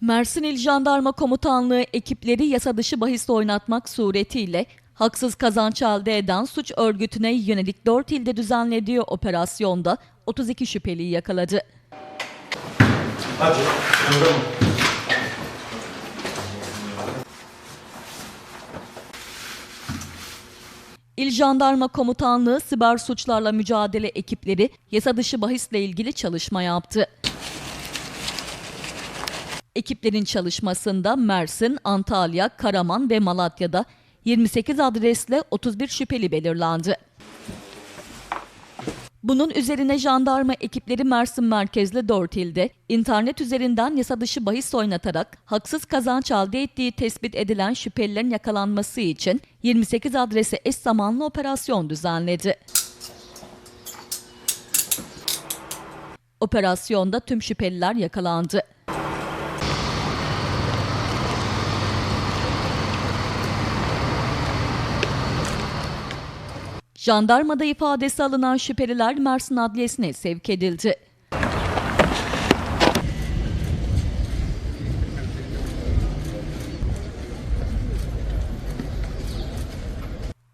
Mersin İl Jandarma Komutanlığı ekipleri yasa dışı bahis oynatmak suretiyle haksız kazanç elde eden suç örgütüne yönelik 4 ilde düzenlediği operasyonda 32 şüpheliyi yakaladı. Hadi. İl Jandarma Komutanlığı siber suçlarla mücadele ekipleri yasa dışı bahisle ilgili çalışma yaptı. Ekiplerin çalışmasında Mersin, Antalya, Karaman ve Malatya'da 28 adresle 31 şüpheli belirlendi. Bunun üzerine jandarma ekipleri Mersin merkezli 4 ilde internet üzerinden yasa dışı bahis oynatarak haksız kazanç elde ettiği tespit edilen şüphelilerin yakalanması için 28 adrese eş zamanlı operasyon düzenledi. Operasyonda tüm şüpheliler yakalandı. Jandarmada ifadesi alınan şüpheliler Mersin Adliyesi'ne sevk edildi.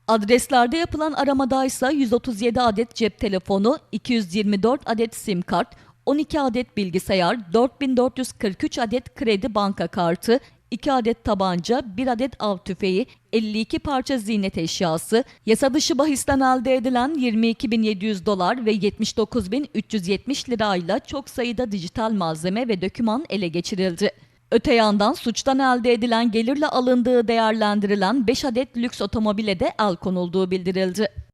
Adreslerde yapılan aramada ise 137 adet cep telefonu, 224 adet sim kart, 12 adet bilgisayar, 4443 adet kredi banka kartı, 2 adet tabanca, 1 adet av tüfeği, 52 parça ziynet eşyası, yasa dışı bahisten elde edilen 22.700 dolar ve 79.370 lirayla çok sayıda dijital malzeme ve döküman ele geçirildi. Öte yandan suçtan elde edilen gelirle alındığı değerlendirilen 5 adet lüks otomobile de el konulduğu bildirildi.